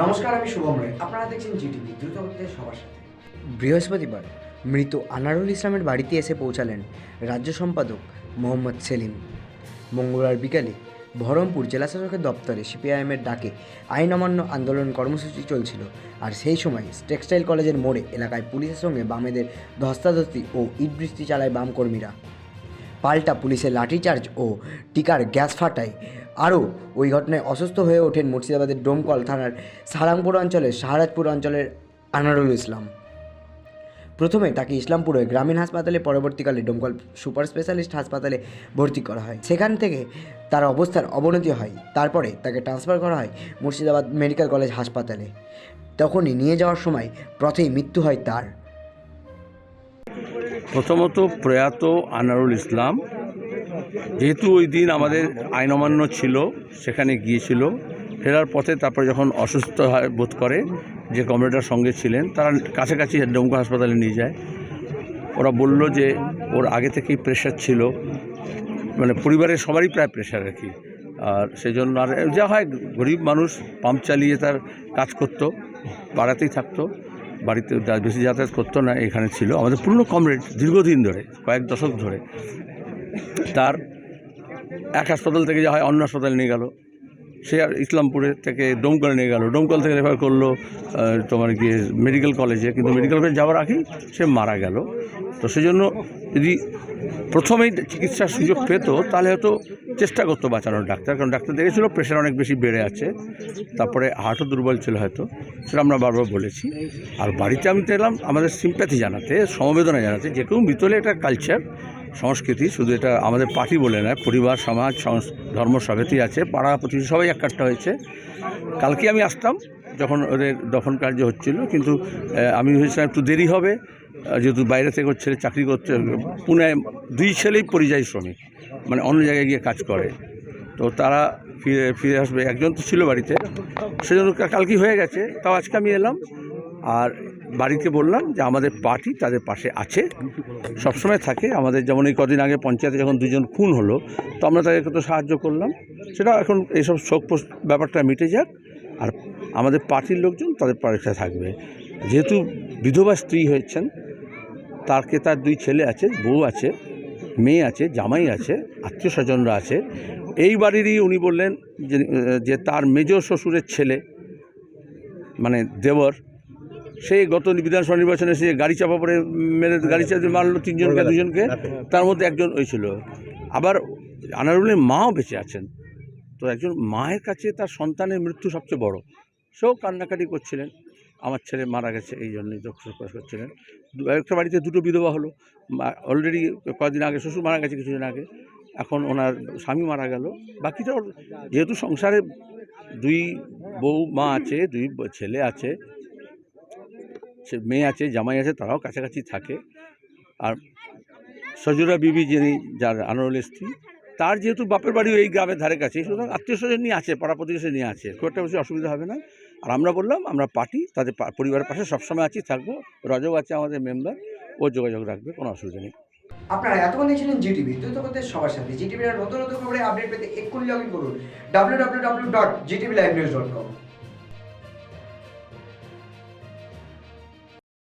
নমস্কার, আমি শুভম রায়। আপনারা দেখছেন জিটিভি দ্রুত সবার সাথে। বৃহস্পতিবার মৃত আনারুল ইসলামের বাড়িতে এসে পৌঁছালেন রাজ্য সম্পাদক মোহাম্মদ সেলিম। মঙ্গলবার বিকালে বহরমপুর জেলাশাসকের দপ্তরে সিপিআইএমের ডাকে আইন অমান্য আন্দোলন কর্মসূচি চলছিল আর সেই সময় টেক্সটাইল কলেজের মোড়ে এলাকায় পুলিশের সঙ্গে বামেদের ধস্তাধস্তি ও ইটবৃষ্টি চালায় বাম কর্মীরা পাল্টা পুলিশের লাঠিচার্জ ও টিকার গ্যাস ফাটায়। আরও, ওই ঘটনায় অসুস্থ হয়ে ওঠেন মুর্শিদাবাদের ডোমকল থানার সারাংপুর অঞ্চলের শাহরাজপুর অঞ্চলের আনারুল ইসলাম। প্রথমে তাকে ইসলামপুরে গ্রামীণ হাসপাতালে, পরবর্তীকালে ডোমকল সুপার স্পেশালিস্ট হাসপাতালে ভর্তি করা হয়। সেখান থেকে তার অবস্থার অবনতি হয়। তারপরে তাকে ট্রান্সফার করা হয় মুর্শিদাবাদ মেডিকেল কলেজ হাসপাতালে। তখনই নিয়ে যাওয়ার সময় পথেই মৃত্যু হয় তার। প্রথমত প্রয়াত আনারুল ইসলাম, যেহেতু ওই দিন আমাদের আইন অমান্য ছিল, সেখানে গিয়েছিল, ফেরার পথে তারপরে যখন অসুস্থ হয় বোধ করে, যে কমরেডার সঙ্গে ছিলেন, তারা কাছাকাছি ডোমকা হাসপাতালে নিয়ে যায়। ওরা বলল যে ওর আগে থেকেই প্রেশার ছিল মানে পরিবারের সবারই প্রায় প্রেশার আর কি আর সেই জন্য আর যা হয়, গরিব মানুষ পাম্প চালিয়ে তার কাজ করতো পাড়াতেই থাকতো। বাড়িতে বেশি যাতায়াত করতো না এখানে ছিল। আমাদের পুরনো কমরেড দীর্ঘদিন ধরে, কয়েক দশক ধরে, তার এক হাসপাতাল থেকে যা হয় অন্য হাসপাতালে নিয়ে গেল। সে আর ইসলামপুরে থেকে ডোমকলে নিয়ে গেল। ডোমকল থেকে রেফার করল তোমার গিয়ে মেডিকেল কলেজে। কিন্তু মেডিকেল কলেজে যাওয়ার আগেই সে মারা গেল। তো সেই জন্য যদি প্রথমেই চিকিৎসার সুযোগ পেত, তাহলে হয়তো চেষ্টা করতো বাঁচানোর ডাক্তার, কারণ ডাক্তার দেখেছিল প্রেশার অনেক বেশি বেড়ে আছে। তারপরে হার্টও দুর্বল ছিল হয়তো, সেটা আমরা বারবার বলেছি। আর বাড়িতে আমি তো এলাম, আমাদের সিম্প্যাথি জানাতে, সমবেদনা জানাতে, যে কেউ মৃতলে একটা কালচার সংস্কৃতি, শুধু এটা আমাদের পার্টি বলে নয়, পরিবার, সমাজ ধর্ম সবেতেই আছে, পাড়া প্রতিবেশী সবাই একটা হয়েছে। কালকে আমি আসতাম, যখন ওদের দফন কার্য হচ্ছিল, কিন্তু আমি ভেবেছিলাম একটু দেরি হবে যেহেতু বাইরে থেকে ছেলে চাকরি করতে, পুনে দুই ছেলেই পরিযায়ী শ্রমিক। মানে অন্য জায়গায় গিয়ে কাজ করে। তো তারা ফিরে ফিরে আসবে। একজন তো ছিল বাড়িতে। সেজন্য কা- কালকেই হয়ে গেছে। তাও আজকে আমি এলাম। আর বাড়িতে বললাম যে আমাদের পার্টি তাদের পাশে আছে। সবসময় থাকে। আমাদের যেমন এই কদিন আগে পঞ্চায়েতে যখন দুজন খুন হলো, তো আমরা তাদেরকে তো সাহায্য করলাম। সেটা এখন এইসব শোক ব্যাপারটা মিটে যাক। আর আমাদের পার্টির লোকজন তাদের পাশে থাকবে। যেহেতু বিধবা স্ত্রী হয়েছেন তারকে তার দুই ছেলে আছে, বউ আছে মেয়ে আছে জামাই আছে আত্মীয় স্বজনরা আছে। এই বাড়িরই উনি বললেন যে তার মেজ শ্বশুরের ছেলে মানে দেবর সেই গত বিধানসভা নির্বাচনে সে গাড়ি চাপা পড়ে মেরে গাড়ি চাপে মারলো তিনজনকে দুজনকে। তার মধ্যে একজন ওই ছিল। আবার আনারুলের মাও বেঁচে আছেন। তো একজন মায়ের কাছে তার সন্তানের মৃত্যু সবচেয়ে বড়। সেও কান্নাকাটি করছিলেন। আমার ছেলে মারা গেছে, এই জন্যই দুঃখ প্রকাশ করছিলেন একটা বাড়িতে দুটো বিধবা হলো। অলরেডি কয়েকদিন আগে, শ্বশুর মারা গেছে কিছুদিন আগে। এখন ওনার স্বামী মারা গেল। বাকিটা ওর, যেহেতু সংসারে দুই বউ, মা আছে, দুই ছেলে আছে, সে মেয়ে আছে, জামাই আছে, তারাও কাছাকাছি থাকে। আর সজুরা বিবি যিনি, যার আনোয়ারের স্ত্রী, তার যেহেতু বাপের বাড়িও এই গ্রামের ধারে কাছে, সুতরাং আত্মীয় স্বজন নিয়ে আছে, পাড়া প্রতিবেশী নিয়ে আছে, খুব একটা বেশি অসুবিধা হবে না। আর আমরা বললাম, আমরা পার্টি, তাদের পরিবারের পাশে সবসময় আছি, থাকব। রজব আছে আমাদের মেম্বার ও যোগাযোগ রাখবে, কোনো অসুবিধা নেই। আপনারা এতক্ষণ দেখছিলেন জিটিভি দ্রুত হচ্ছে সবার সাথে। জিটিভির নতুন নতুন খবরে আপডেট পেতে এক্ষুনি লগ ইন করুন W W W dot GTV live news dot com